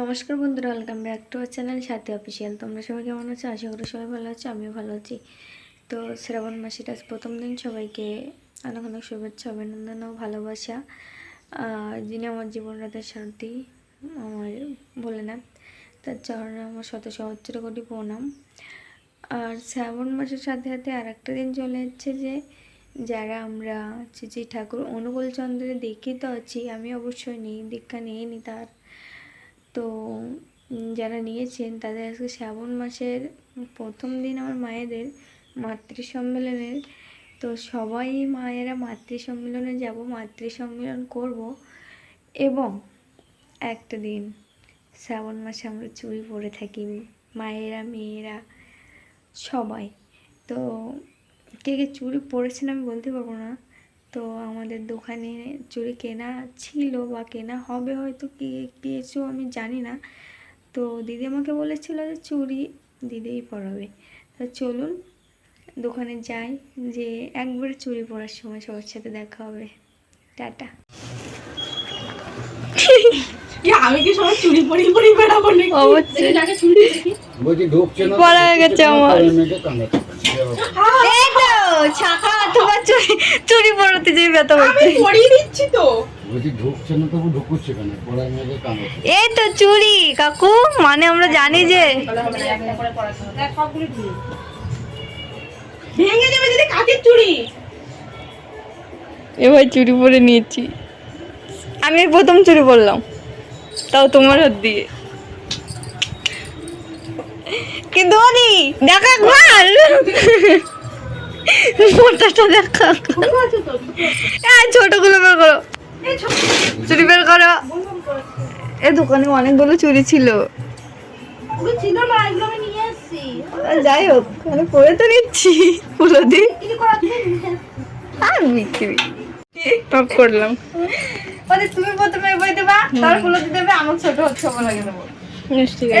নমস্কার বন্ধুরা welcome back to our channel সাথে অফিসিয়াল তোমরা সবাই কেমন আছো? আশা করি সবাই ভালো আছো, আমিও ভালো আছি। তো শ্রাবণ মাসের আজ প্রথম দিন, সবাইকে অনেক অনেক শুভেচ্ছা, অভিনন্দন ও ভালোবাসা। যিনি আমার জীবনরাতের শান্তি, আমার ভোলেনাথ তার চরণে আমার শত সহস্র কোটি প্রণাম। আর শ্রাবণ মাসের সাথে সাথে আর একটা দিন চলে যাচ্ছে যে, যারা আমরা শ্রী ঠাকুর অনুকূল চন্দ্রের দীক্ষিত আছি, আমি অবশ্যই নিই, দীক্ষা নিইনি তার। তো যারা নিয়েছেন তাদের আজকে শ্রাবণ মাসের প্রথম দিন আমার মায়েদের মাতৃ সম্মেলনের তো সবাই মায়েরা মাতৃ সম্মেলনে যাব মাতৃ সম্মেলন করব এবং একটা দিন শ্রাবণ মাসে আমরা চুড়ি পরে থাকি, মায়েরা, মেয়েরা, সবাই। তো কে কে চুড়ি পরেছেন আমি বলতে পারব না। তো আমাদের দোকানে চুড়ি কেনা ছিল বা কেনা হবে হয়তো কি কিছু আমি জানি না। তো দিদি আমাকে বলেছিল যে চুড়ি দিদিই পরাবে তো চলুন দোকানে যাই যে একবার চুড়ি পরার সময় সবার সাথে দেখা হবে। টাটা। আমি কি সবাই চুরি পরি পরি বেড়াবো নাকি? অবশ্যই। বলছি ঢুকছে না পড়া হয়ে গেছে আমার। মেয়েকে কামড়াচ্ছে। এই তো ছাকা পরাতে যেই ব্যথা আমি হচ্ছে পরিয়ে দিচ্ছি তো। বলছি ঢুকছে না তবু ঢুকুচ্ছে কেন? পড়ার মেয়েকে কামড়াচ্ছে এই তো চুড়ি কাকু মানে আমরা জানি যে ভেঙে যাবে এবার চুরি পরে নিয়েছি। আমি প্রথম চুরি পরলাম তাও তোমার হাত দিয়ে। কিন্তু অনি দেখা একবার মোটাটা দেখা। ছোটগুলো বের করো। চুরি বের করো। এ দোকানে অনেকগুলো চুরি ছিল। যাই হোক আমি পরে তো নিচ্ছি। পুরো দিন। আর বিক্রি টপ করলাম। ওদের তুমি প্রথমে বই দেবা তারপর ফুলো দেবে আমাকে ছোট হচ্ছে বলে দেবো।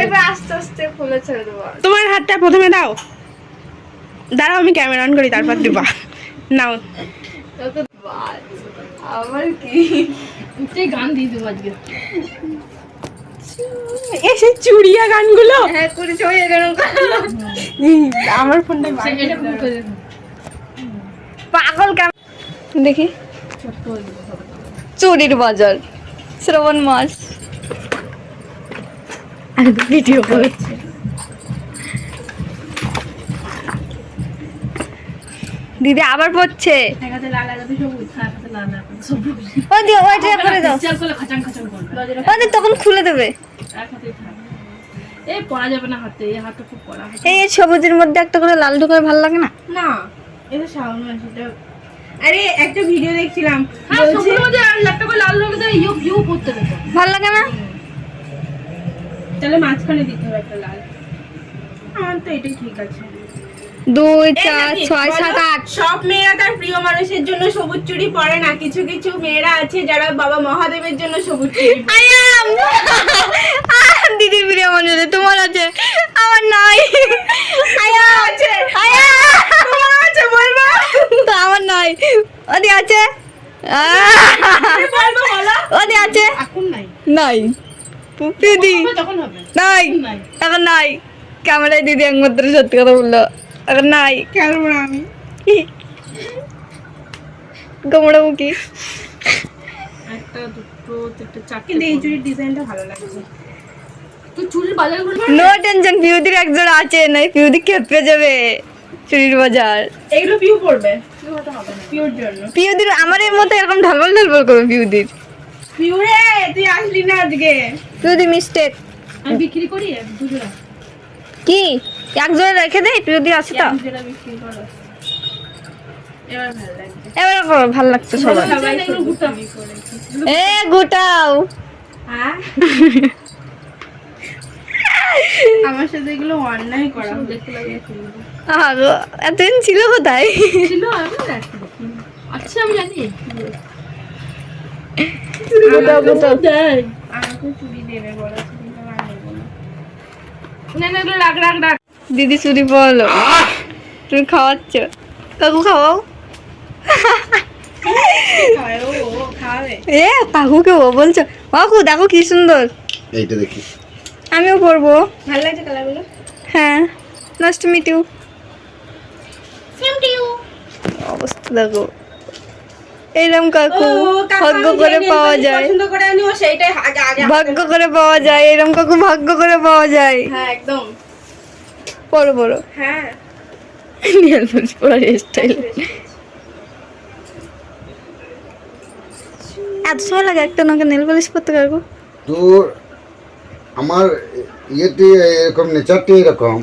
এবার আস্তে আস্তে ফুলে ছেড়ে দেবো। তোমার হাতটা প্রথমে দাও। দাঁড়াও আমি ক্যামেরা অন করি তারপর দিবা। নাও। আবার কি? গান দিয়ে দেবো আজকে। এসে চুড়িয়া গানগুলো? হ্যাঁ করে সবাই আমার ফোনটা পাগল কেমন দেখি। চুরির বাজার শ্রাবণ মাস। আর ভিডিও করেছে। দিদি আবার পড়ছে ও দিও। ওইটা করে দাও ও দি তখন খুলে দেবে। এই পড়া যাবে না হাতে এই খুব পড়া এই সবুজের মধ্যে একটা করে লাল ঢোকায় ভালো লাগে না? না এটা আরে একটা ভিডিও দেখছিলাম। বলছে একটা করে লাল ইউ ভালো লাগে না? তাহলে মাঝখানে দিতে হবে একটা লাল। আমার তো এটাই ঠিক আছে। দুই চার ছয় সাত আট। সব মেয়েরা তার প্রিয় মানুষের জন্য সবুজ চুড়ি পরে না? কিছু কিছু মেয়েরা আছে যারা বাবা মহাদেবের জন্য সবুজ চুড়ি দিদির প্রিয় মনে তোমার আছে। আমার নাই। আয়া আছে। আয়া আছে বলব। তো আমার নাই। ওদি আছে। ওদি আছে। এখন নাই। নাই। দিদি নাই। নাই। এখন নাই। ক্যামেরায় দিদি একমাত্র সত্যি কথা বলল। নাই। কেন আমি? গোমড়া মুখী। একটা দুটো তিনটে চারটে কিন্তু এই চুড়ির ডিজাইনটা ভালো লাগছে। তো চুড়ির বাজার নো টেনশন পিউদির একজন আছে নাই পিউদি খেপে যাবে চুরির বাজার। এগুলো পিউ পড়বে পিউ হতে হবে না। পিউদির আমার এর মতো এরকম ঢালবল ঢালবল করবে পিউদির পিউ তুই আসলি না আজকে। পিউদি মিস্টেক আমি বিক্রি করি? দুজোড়া কি? এক জোড়া রেখে দেই পিউদি আছে তো। এবার ভালো লাগছে। এবারে করো ভালো লাগছে সবাই এ গোটাও। আমার সাথে এগুলো অন্যায় করা দেখতে লাগে আগো এতদিন ছিল কোথায়? ছিল আমি আচ্ছা আমি জানি। গোটাও গোটাও। দেয়। আমাকে দেবে না না রাখ রাখ রাখ। দিদি চুরি বলো। তুমি খাওয়াচ্ছ? কাকু খাওয়াও? এ কাকুকে ও বলছো। কাকু দেখো কি সুন্দর। এইটা দেখি। আমিও পরবো ভালো লাগছে কালারগুলো? হ্যাঁ। Nice to meet you same to you অবস্থা দেখো। এইরকম কাকু ভাগ্য করে পাওয়া যায়। পছন্দ করে আনি ও সেইটাই আগে আগে ভাগ্য করে পাওয়া যায় এরকম কাকু ভাগ্য করে পাওয়া যায়। হ্যাঁ একদম। বড় বড়। হ্যাঁ। নেল পলিশ পরার স্টাইল এত সময় লাগে একটা নাকে নেল পলিশ করতে কাকু তো আমার ইয়েটি এরকম নেচারটি এরকম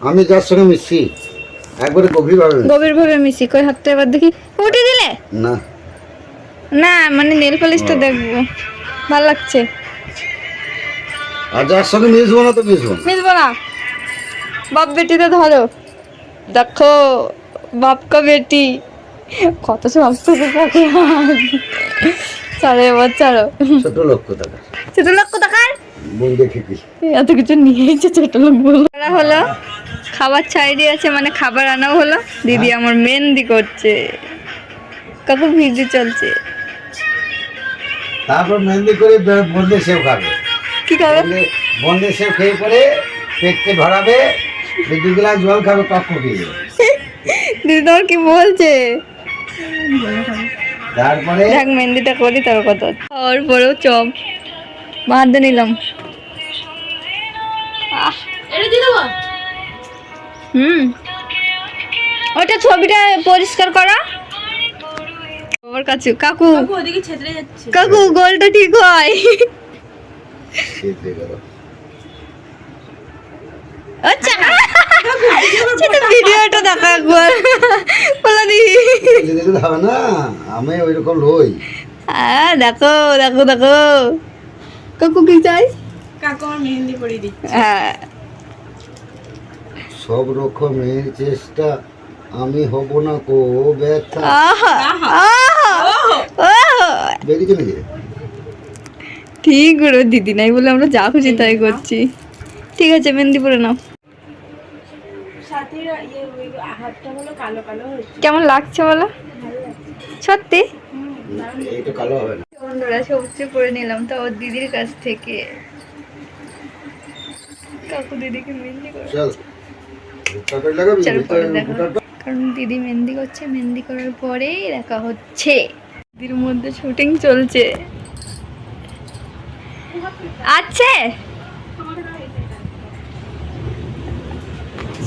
আমি যার সঙ্গে মিশি একবারে গভীরভাবে মিশি। গভীর ভাবে মিশি কই হাতটা এবার দেখি। উঠে দিলে? না। না মানে নেল পলিশটা দেখব। ভালো লাগছে। আর যার সঙ্গে মিশবো না তো মিশবো না। মিলবো না? বাপ বেটিতে ধরো। দেখো বাপ কা বেটি। কত সব থেকে থাকে এবার ছাড়ো ছোট লক্ষ্য টাকা ছোট লোক কোথাকার এত কিছু নিয়েছে ছোট লোক বলে হলো খাবার ছাই দিয়েছে মানে খাবার আনাও হলো। দিদি আমার মেহেন্দি করছে। কাকু ভিজি চলছে। তারপর মেহেন্দি করে বন্ধে সেও খাবে। কি খাবে? বন্ধে বন্ধে সেও খেয়ে পরে পেটকে ভরাবে। গ্লাস জল খাবে টক কি বলছে? তারপরে? দেখ মেহেন্দিটা করি তার পরেও চপ। নিলাম এটা দিয়ে দেবো হুম। ওটা ছবিটা পরিষ্কার করা। বাবার কাছে। কাকু। কাকু ওদিকে ছেতরে যাচ্ছে। কাকু গোলটা ঠিক হয়। আচ্ছা সেটা ভিডিওটা দেখা একবার। বলা দি। হবে না আমি ওই রকম লই। হ্যাঁ দেখো দেখো দেখো। কাকু কি চাই? কাকু আমার মেহেন্দি পরিয়ে দিচ্ছে। হ্যাঁ। সব রকমের চেষ্টা আমি হব না কো ব্যথা। আহা আহা। আহা। ওহো। আহা বেরিয়েছে নাকি? ঠিক করে দিদি নাই বলে আমরা যা খুশি তাই করছি। ঠিক আছে মেহেন্দি পরে নাও সাথে ইয়ে ওই হাতটা হলো কালো কালো হয়েছে কেমন লাগছে বলো? সত্যি? এই তো কালো হবে না। বন্ধুরা সবজি করে নিলাম তো ওর দিদির কাছ থেকে। কাকু দিদিকে মেহেন্দি পরে কারণ দিদি মেহেন্দি করছে মেহেন্দি করার পরেই দেখা হচ্ছে। দিদির মধ্যে শুটিং চলছে। আছে?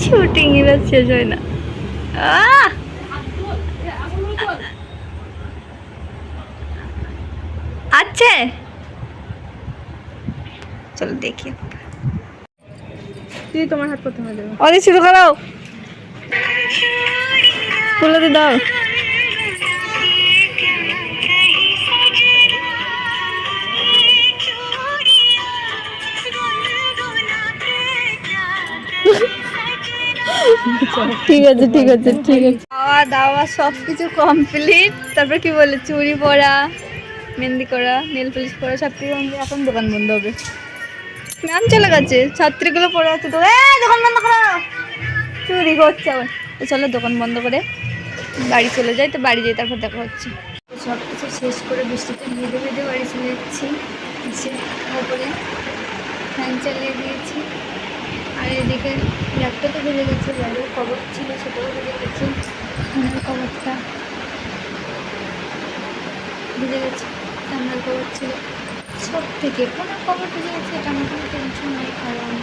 শুটিং এরা শেষ হয় না। আচ্ছা চলো দেখি। তুই তোমার হাত করতে দেবো। অনেক শুরু করো ফুলতে দাও। ঠিক আছে ঠিক আছে ঠিক আছে। খাওয়া দাওয়া সব কিছু কমপ্লিট তারপর কি বলে? চুড়ি পরা মেহেন্দি করা নেল পলিশ করা সব কিছু এখন দোকান বন্ধ হবে। ম্যাম চলে গেছে। ছাত্রীগুলো পড়ে আছে তো। দোকান বন্ধ করো। চুরি করছে আবার। তো চলো দোকান বন্ধ করে বাড়ি চলে যাই। তো বাড়ি যাই তারপর দেখা হচ্ছে। সব কিছু শেষ করে বৃষ্টিতে ভিজে ভিজে বাড়ি চলে যাচ্ছি। ওপরে ফ্যান চালিয়ে দিয়েছি। এদিকে ল্যাপটপ তো ভিজে গেছে ব্যাগের কবর ছিল সেটাও ভিজে গেছে। কবরটা ভিজে গেছে জানলার কবর ছিল। সব থেকে ফোনের কবর ভিজে গেছে, এটা আমার কোনো টেনশন নেই, কারণ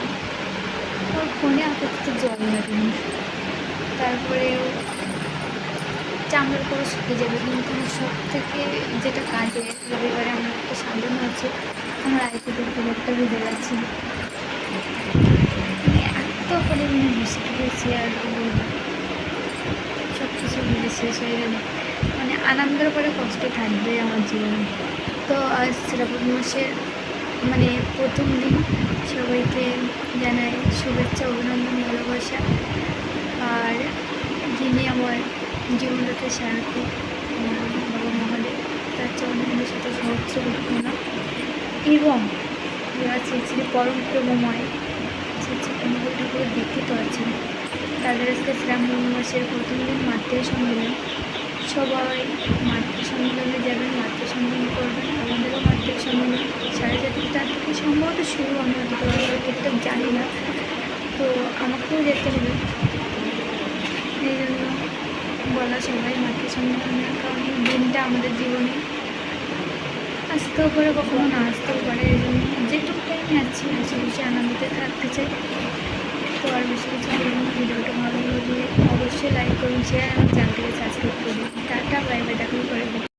ওর ফোনে আপাতত জল লাগেনি তারপরে চামড়ার করে শুকে যাবে, কিন্তু সব থেকে যেটা কাজে রবিবারে আমার একটা সাজানো আছে, আমার আইপিদের একটা ভিজে গেছে। মানে এত পরিমাণে বৃষ্টি হয়েছে আর সব কিছু মিলে শেষ হয়ে গেল। মানে আনন্দের পরে কষ্ট থাকবে আমার জীবনে। তো আজ শ্রাবণ মাসের মানে প্রথম দিন সবাইকে জানাই শুভেচ্ছা, অভিনন্দন, ভালোবাসা। আর যিনি আমার জীবনটাকে সারাতে বাবা মহাদেব তার চরণের সাথে সহস্র ঘটনা এবং যারা শ্রী শ্রী পরম প্রেমময় শ্রী চৈতন্য ঠাকুরের দীক্ষিত আছেন তাদের আজকে শ্রাবণ মাসের প্রথম দিন মাতৃ সম্মেলন সবাই মাতৃ সম্মেলনে যাবেন মাতৃ সম্মেলন করবেন আমাদেরও মাতৃ সম্মেলন সাড়ে চারটার থেকে সম্ভবত শুরু আমি অতটা ভালো ঠিকঠাক জানি না তো আমাকেও যেতে হবে এই জন্য বলা সবাই মাতৃ সম্মেলনের কারণ দিনটা আমাদের জীবনে আসতেও পারে, কখনো না আসতেও পারে, এই জন্য যেটুকু টাইমে আছি হাসি বেশি আনন্দতে থাকতে চাই। তো আর বেশি কিছু বলব না ভিডিওটা ভালো লাগলে অবশ্যই লাইক করুন শেয়ার এবং চ্যানেলটিকে সাবস্ক্রাইব করুন। Tata bye bye